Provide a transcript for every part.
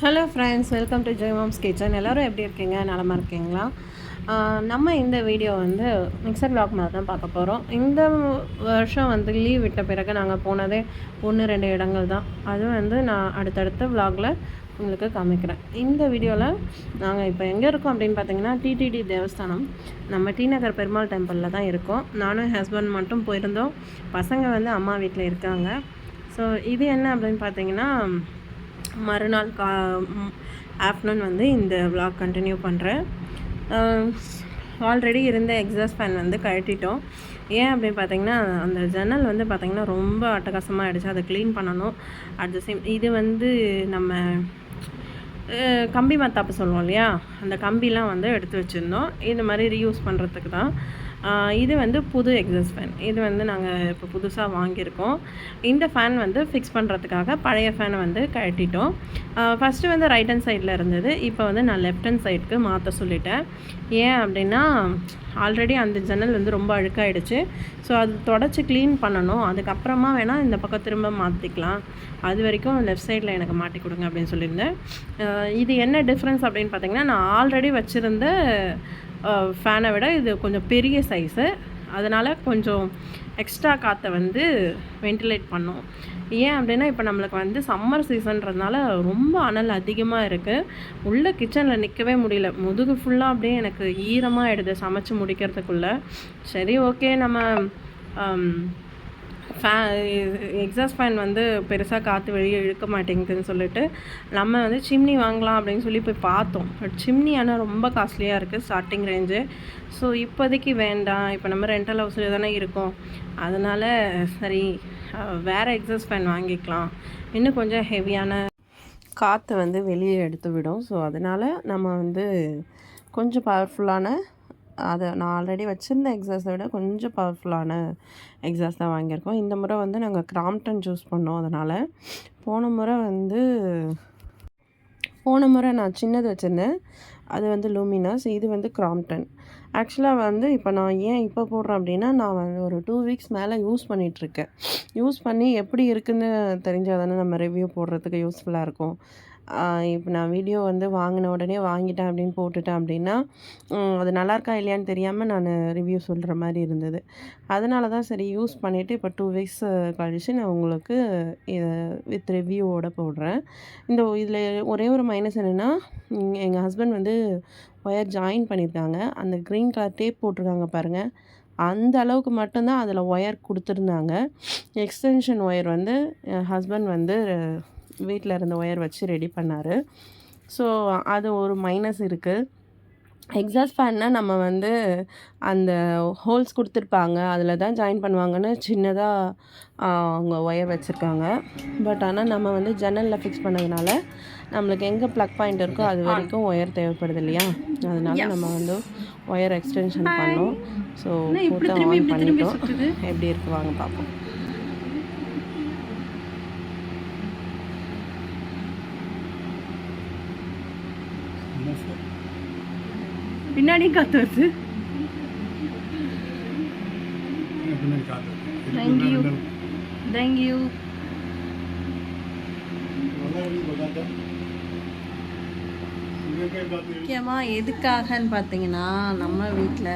Hello friends welcome to Jai mom's kitchen எல்லோரும் எப்படி இருக்கீங்க? நலமாக இருக்கீங்களா? நம்ம இந்த வீடியோ வந்து மிக்சர் பிளாக் மாதிரி தான் பார்க்க போகிறோம் இந்த வருஷம் வந்து லீவ் விட்ட பிறகு நாங்கள் போனதே ஒன்று ரெண்டு இடங்கள் தான். அதுவும் வந்து நான் அடுத்தடுத்த விளாகில் உங்களுக்கு காமிக்கிறேன். இந்த வீடியோவில் நாங்கள் இப்போ எங்கே இருக்கோம் அப்படின்னு பார்த்தீங்கன்னா டிடிடி தேவஸ்தானம். நம்ம டி நகர் பெருமாள் டெம்பிளில் தான் இருக்கோம். நானும் என் ஹஸ்பண்ட் மட்டும் போயிருந்தோம். பசங்க வந்து அம்மா வீட்டில் இருக்காங்க. ஸோ இது என்ன அப்படின்னு பார்த்தீங்கன்னா மறுநாள் கா ஆஃப்டர்நூன் வந்து இந்த விளாக் கண்டினியூ பண்ணுறேன் ஆல்ரெடி இருந்த எக்ஸாஸ்ட் ஃபேன் வந்து கழட்டிட்டோம். ஏன் அப்படின்னு பார்த்தீங்கன்னா அந்த ஜன்னல் வந்து பார்த்திங்கன்னா ரொம்ப அட்டகாசமாக ஆயிடுச்சு. அதை க்ளீன் பண்ணணும். அட் த சேம் இது வந்து நம்ம கம்பி மத்தாப்பு சொல்லுவோம் இல்லையா? அந்த கம்பிலாம் வந்து எடுத்து வச்சுருந்தோம். இந்த மாதிரி ரீயூஸ் பண்ணுறதுக்கு தான். இது வந்து புது எக்ஸஸ் ஃபேன் இது வந்து நாங்கள் இப்போ புதுசாக வாங்கியிருக்கோம். இந்த ஃபேன் வந்து ஃபிக்ஸ் பண்ணுறதுக்காக பழைய ஃபேனை வந்து கழட்டிட்டோம். ஃபஸ்ட்டு வந்து ரைட் ஹேண்ட் சைடில் இருந்தது. இப்போ வந்து நான் லெஃப்ட் ஹேண்ட் சைடுக்கு மாற்ற சொல்லிட்டேன். ஏன் அப்படின்னா ஆல்ரெடி அந்த ஜன்னல் வந்து ரொம்ப அழுக்காயிடுச்சு. ஸோ அது தொடச்சி க்ளீன் பண்ணணும். அதுக்கப்புறமா வேணால் இந்த பக்கம் திரும்ப மாற்றிக்கலாம் அது வரைக்கும் லெஃப்ட் சைடில் எனக்கு மாட்டி கொடுங்க அப்படின்னு சொல்லியிருந்தேன். இது என்ன டிஃப்ரென்ஸ் அப்படின்னு பார்த்தீங்கன்னா நான் ஆல்ரெடி வச்சுருந்த ஃபேனை விட இது கொஞ்சம் பெரிய சைஸு அதனால் கொஞ்சம் எக்ஸ்ட்ரா காற்றை வந்து வென்டிலேட் பண்ணும். ஏன் அப்படின்னா இப்போ நம்மளுக்கு வந்து சம்மர் சீசன்றதுனால ரொம்ப அனல் அதிகமாக இருக்குது உள்ள கிச்சனில் நிற்கவே முடியல. முதுகு ஃபுல்லாக அப்படியே எனக்கு ஈரமாக ஆகிடுது சமைச்சு முடிக்கிறதுக்குள்ளே. சரி ஓகே நம்ம ஃபே எக்ஸாஸ்ட் ஃபேன் வந்து பெருசாக காற்று வெளியே இழுக்க மாட்டேங்குதுன்னு சொல்லிட்டு நம்ம வந்து சிம்னி வாங்கலாம் அப்படின்னு சொல்லி போய் பார்த்தோம். பட் சிம்னி ஆனால் ரொம்ப காஸ்ட்லியாக இருக்குது ஸ்டார்டிங் ரேஞ்சு ஸோ இப்போதைக்கு வேண்டாம். இப்போ நம்ம ரெண்டல் ஹவுஸில் தானே இருக்கோம். அதனால் சரி வேறு எக்ஸாஸ்ட் ஃபேன் வாங்கிக்கலாம். இன்னும் கொஞ்சம் ஹெவியான காற்று வந்து வெளியே எடுத்து விடும். ஸோ அதனால் நம்ம வந்து கொஞ்சம் பவர்ஃபுல்லான அதை நான் ஆல்ரெடி வச்சுருந்த எக்ஸாஸை விட கொஞ்சம் பவர்ஃபுல்லான எக்ஸாஸ் தான் வாங்கியிருக்கோம். இந்த முறை வந்து நாங்கள் கிராம்டன் சூஸ் பண்ணோம் அதனால். போன முறை வந்து போன முறை நான் சின்னது வச்சுருந்தேன். அது வந்து லூமினாஸ் இது வந்து கிராம்டன் ஆக்சுவலாக வந்து இப்போ நான் ஏன் இப்போ போடுறேன் அப்படின்னா நான் வந்து ஒரு டூ வீக்ஸ் மேலே யூஸ் பண்ணிகிட்ருக்கேன் யூஸ் பண்ணி எப்படி இருக்குதுன்னு தெரிஞ்சால் தானே நம்ம ரிவ்யூ போடுறதுக்கு யூஸ்ஃபுல்லாக இருக்கும். இப்போ நான் வீடியோ வந்து வாங்கின உடனே வாங்கிட்டேன் அப்படின்னு போட்டுட்டேன் அப்படின்னா அது நல்லா இருக்கா இல்லையான்னு தெரியாமல் நான் ரிவ்யூ சொல்கிற மாதிரி இருந்தது. அதனால தான் சரி யூஸ் பண்ணிவிட்டு இப்போ டூ வீக்ஸ் கழித்து நான் உங்களுக்கு இதை வித் ரிவ்யூவோட போடுறேன். இந்த இதில் ஒரே ஒரு மைனஸ் என்னென்னா எங்கள் ஹஸ்பண்ட் வந்து ஒயர் ஜாயின் பண்ணியிருக்காங்க அந்த க்ரீன் கலர் டேப் போட்டிருக்காங்க பாருங்கள் அந்த அளவுக்கு மட்டும்தான் அதில் ஒயர் கொடுத்துருந்தாங்க. எக்ஸ்டென்ஷன் ஒயர் வந்து என் ஹஸ்பண்ட் வந்து வீட்டில் இருந்த ஒயர் வச்சு ரெடி பண்ணார். ஸோ அது ஒரு மைனஸ் இருக்குது எக்ஸாஸ்ட் ஃபேன்னா நம்ம வந்து அந்த ஹோல்ஸ் கொடுத்துருப்பாங்க. அதில் தான் ஜாயின் பண்ணுவாங்கன்னு சின்னதாக அவங்க ஒயர் வச்சுருக்காங்க. பட் ஆனால் நம்ம வந்து ஜன்னலில் ஃபிக்ஸ் பண்ணதுனால நம்மளுக்கு எங்கே ப்ளக் பாயிண்ட் இருக்கோ அது வரைக்கும் ஒயர் தேவைப்படுது இல்லையா? அதனால நம்ம வந்து ஒயர் எக்ஸ்டென்ஷன் பண்ணோம். ஸோ போட்டு ஆன் பண்ணிட்டோம். எப்படி இருக்கு வாங்க பார்ப்போம் பின்னாடி காத்து வருது. You. தேங்க்யூ முக்கியமாக எதுக்காகன்னு பார்த்தீங்கன்னா நம்ம வீட்டில்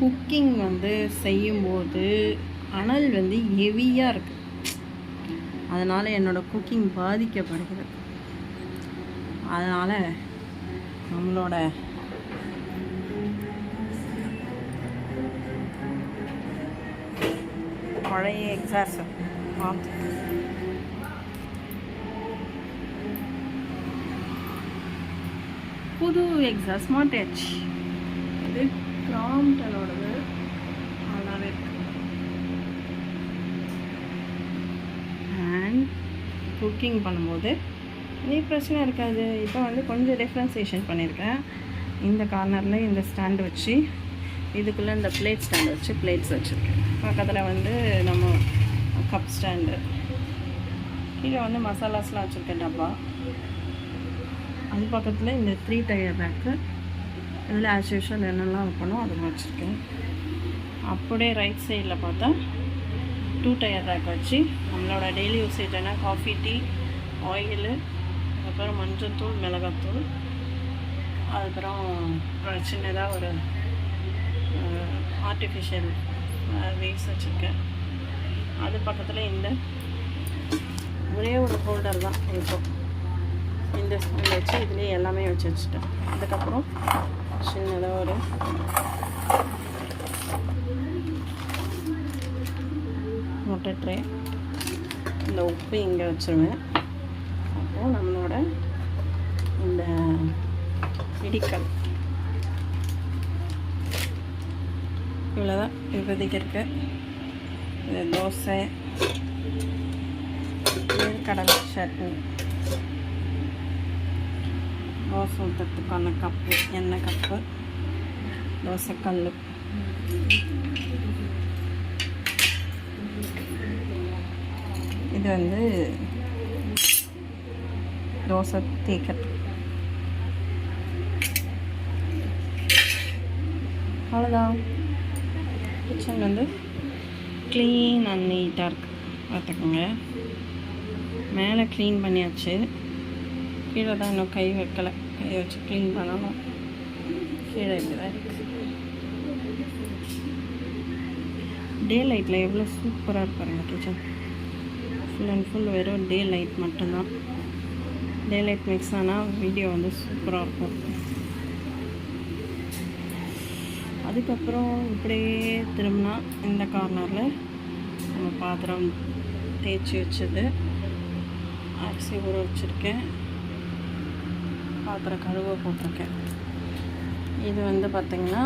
குக்கிங் வந்து செய்யும்போது அனல் வந்து ஹெவியாக இருக்குது அதனால் என்னோடய குக்கிங் பாதிக்கப்படுகிறது. அதனால் நம்மளோட பழைய எக்ஸாஸ் புது எக்ஸாஸ் மாட்டாச்சு. இது கிராம்டனோடது நல்லாவே இருக்கு. அண்ட் குக்கிங் பண்ணும்போது நீ பிரச்சனை இருக்காது. இப்போ வந்து கொஞ்சம் டிஃப்ரென்சியேஷன் பண்ணியிருக்கேன். இந்த கார்னரில் இந்த ஸ்டாண்டு வச்சு இதுக்குள்ளே இந்த பிளேட் ஸ்டாண்ட் வச்சு பிளேட்ஸ் வச்சுருக்கேன். பக்கத்தில் வந்து நம்ம கப் ஸ்டாண்டு கீழே வந்து மசாலாஸ்லாம் வச்சுருக்கேன் டப்பா. அது பக்கத்தில் இந்த த்ரீ டயர் ரேக்கு இதில் ஆஸ் யூஷுவல் என்னெல்லாம் வைக்கணும் அது வச்சுருக்கேன். அப்படியே ரைட் சைடில் பார்த்தா டூ டயர் ரேக் வச்சு நம்மளோட டெய்லி யூசேஜான காஃபி டீ ஆயிலு அதுக்கப்புறம் மஞ்சள் தூள் மிளகாத்தூள். அதுக்கப்புறம் ஒரு சின்னதாக ஒரு ஆர்டிஃபிஷியல் வேஸ் வச்சுருக்கேன். அது பக்கத்தில் இந்த ஒரே ஒரு ஹோல்டர் தான் இருக்கும். இந்த ஸ்பூன் வச்சு இதுலேயே எல்லாமே வச்சு வச்சுட்டேன். அதுக்கப்புறம் சின்னதாக ஒரு முட்டை ட்ரே இந்த உப்பு இங்கே வச்சுருவேன். அப்போது நம்மளோட இந்த இடிக்கல். இவ்வளோதான் இப்போதைக்கு இருக்கு. இது தோசை. கடலை சட்னி. தோசை ஊற்றுறதுக்கான கப்பு. எண்ணெய் கப்பு? தோசைக்கல் இது வந்து தோசை தேய்க்கிறது அவ்வளோதான் கிச்சன் வந்து க்ளீன் அண்ட் நீட்டாக இருக்குது பார்த்துக்கோங்க. மேலே க்ளீன் பண்ணியாச்சு. கீழே தான் இன்னும் கை வைக்கலை. கை வச்சு க்ளீன் பண்ணணும். கீழே இப்படி தான் இருக்குது டே லைட்டில் எவ்வளோ சூப்பராக இருப்பாருங்க கிச்சன் ஃபுல் அண்ட் ஃபுல் வெறும் டே லைட் மட்டும்தான். டே லைட் மிக்ஸ் ஆனால் வீடியோ வந்து சூப்பராக இருக்கும். அதுக்கப்புறம் இப்படியே திரும்பினா இந்த கார்னரில் நம்ம பாத்திரம் தேய்ச்சி வச்சது. அரிசி ஊற வச்சுருக்கேன். பாத்திரம் கழுவ போட்டிருக்கேன். இது வந்து பார்த்திங்கன்னா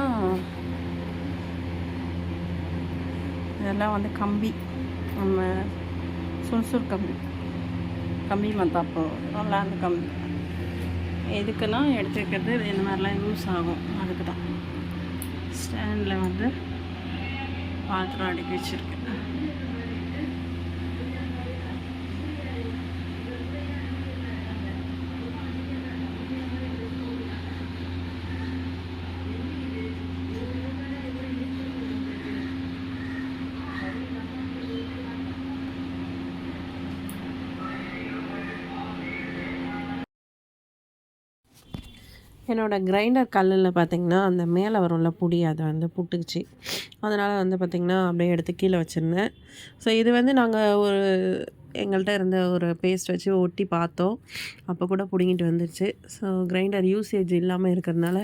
இதெல்லாம் வந்து கம்பி. நம்ம சுறுசுறு கம்பி. கம்பி மத்தாப்போ நல்லா அந்த கம்பி. எதுக்குன்னா எடுத்து வைக்கிறது இந்த மாதிரிலாம் யூஸ் ஆகும். அதுக்கு தான் ஸ்டாண்டில் வந்து பாத்திரம் அடுக்கி வச்சுருக்கேன். என்னோடய கிரைண்டர் கல்லில் பார்த்திங்கன்னா அந்த மேலே வரும்ல புடி அதை வந்து புட்டுக்குச்சு அதனால் வந்து பார்த்திங்கன்னா அப்படியே எடுத்து கீழே வச்சுருந்தேன். ஸோ இது வந்து நாங்கள் ஒரு எங்கள்கிட்ட இருந்த ஒரு பேஸ்ட் வச்சு ஒட்டி பார்த்தோம். அப்போ கூட பிடுங்கிட்டு வந்துருச்சு. ஸோ கிரைண்டர் யூசேஜ் இல்லாமல் இருக்கிறதுனால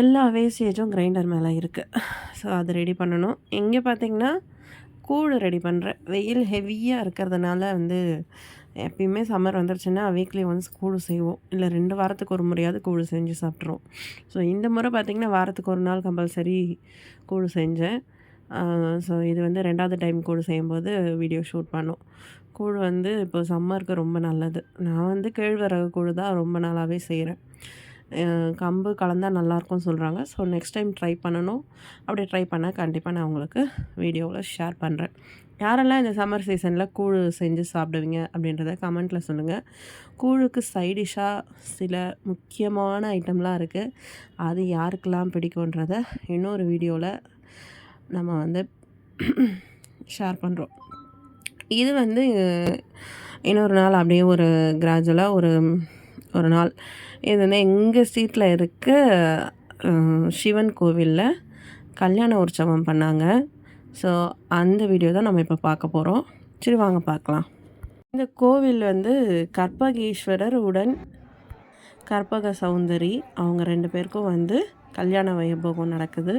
எல்லா வேஸ்டேஜும் கிரைண்டர் மேலே இருக்குது ஸோ அதை ரெடி பண்ணணும். இங்கே பார்த்திங்கன்னா கூழ் ரெடி பண்ணுறேன் வெயில் ஹெவியாக இருக்கிறதுனால வந்து எப்பயுமே சம்மர் வந்துருச்சுன்னா வீக்லி ஒன்ஸ் கூழ் செய்வோம். இல்லை ரெண்டு வாரத்துக்கு ஒரு முறையாவது கூழ் செஞ்சு சாப்பிட்ருவோம் ஸோ இந்த முறை பார்த்திங்கன்னா வாரத்துக்கு ஒரு நாள் கம்பல்சரி கூழ் செஞ்சேன். ஸோ இது வந்து ரெண்டாவது டைம் கூழ் செய்யும்போது வீடியோ ஷூட் பண்ணோம். கூழ் வந்து இப்போ சம்மருக்கு ரொம்ப நல்லது. நான் வந்து கேழ்வரகு கூழ் தான் ரொம்ப நாளாகவே செய்கிறேன் கம்பு கலந்தால் நல்லாயிருக்கும்னு சொல்கிறாங்க ஸோ நெக்ஸ்ட் டைம் ட்ரை பண்ணணும். அப்படி ட்ரை பண்ணால் கண்டிப்பாக நான் உங்களுக்கு வீடியோவில் ஷேர் பண்ணுறேன் யாரெல்லாம் இந்த சம்மர் சீசனில் கூழ் செஞ்சு சாப்பிடுவீங்க அப்படின்றத கமெண்ட்டில் சொல்லுங்கள் கூழுக்கு சைடிஷாக சில முக்கியமான ஐட்டம்லாம் இருக்குது அது யாருக்கெல்லாம் பிடிக்குன்றத இன்னொரு வீடியோவில் நம்ம வந்து ஷேர் பண்ணுறோம் இது வந்து இன்னொரு நாள் அப்படியே ஒரு கிராஜுவலாக ஒரு ஒரு நாள். இது வந்து எங்கள் ஸ்ட்ரீட்டில் இருக்க சிவன் கோவிலில் கல்யாண உற்சவம் பண்ணாங்க. ஸோ அந்த வீடியோ தான் நம்ம இப்போ பார்க்க போகிறோம் சரி வாங்க பார்க்கலாம். இந்த கோவில் வந்து கற்பகீஸ்வரர் உடன் கற்பக சௌந்தரி அவங்க ரெண்டு பேருக்கும் வந்து கல்யாண வைபோகம் நடக்குது.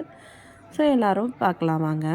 ஸோ எல்லோரும் பார்க்கலாம் வாங்க.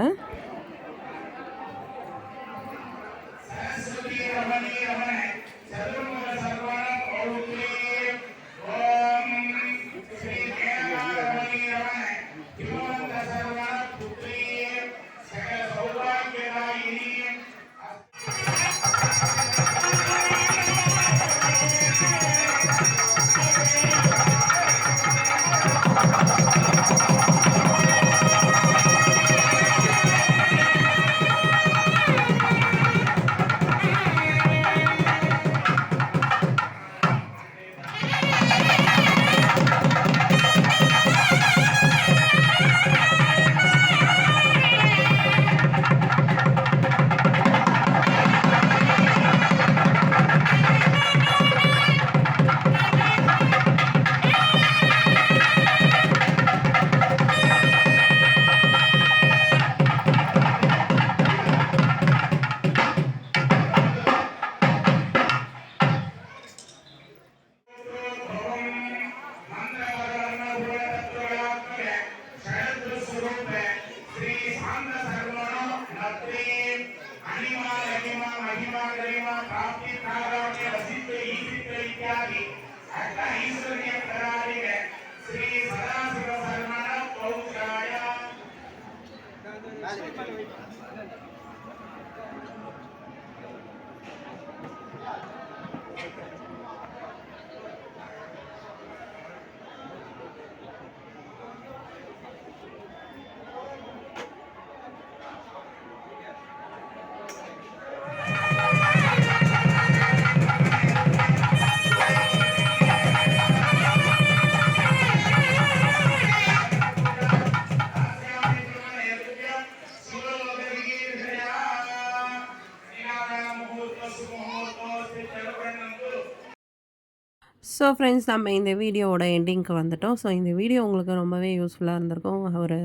ஸோ ஃப்ரெண்ட்ஸ் நம்ம இந்த வீடியோவோட எண்டிங்க்கு வந்துட்டோம். ஸோ இந்த வீடியோ உங்களுக்கு ரொம்பவே யூஸ்ஃபுல்லாக இருந்திருக்கும். ஒரு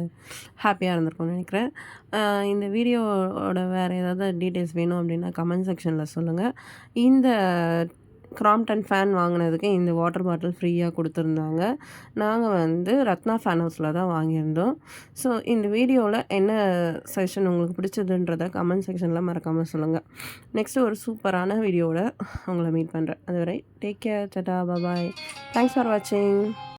ஹாப்பியாக இருந்திருக்கும்னு நினைக்கிறேன். இந்த வீடியோவோட வேறு ஏதாவது டீட்டெயில்ஸ் வேணும் அப்படின்னா கமெண்ட் செக்ஷனில் சொல்லுங்கள் இந்த கிராம்டன் ஃபேன் வாங்கினதுக்கு இந்த வாட்டர் பாட்டில் ஃப்ரீயாக கொடுத்துருந்தாங்க. நாங்கள் வந்து ரத்னா ஃபேன் ஹவுஸில் தான் வாங்கியிருந்தோம். ஸோ இந்த வீடியோவில் என்ன செஷன் உங்களுக்கு பிடிச்சதுன்றத கமெண்ட் செக்ஷனில் மறக்காமல் சொல்லுங்கள் நெக்ஸ்ட்டு ஒரு சூப்பரான வீடியோவில் உங்களை மீட் பண்ணுறேன் அதுவரை take care tata bye thanks for வாட்சிங்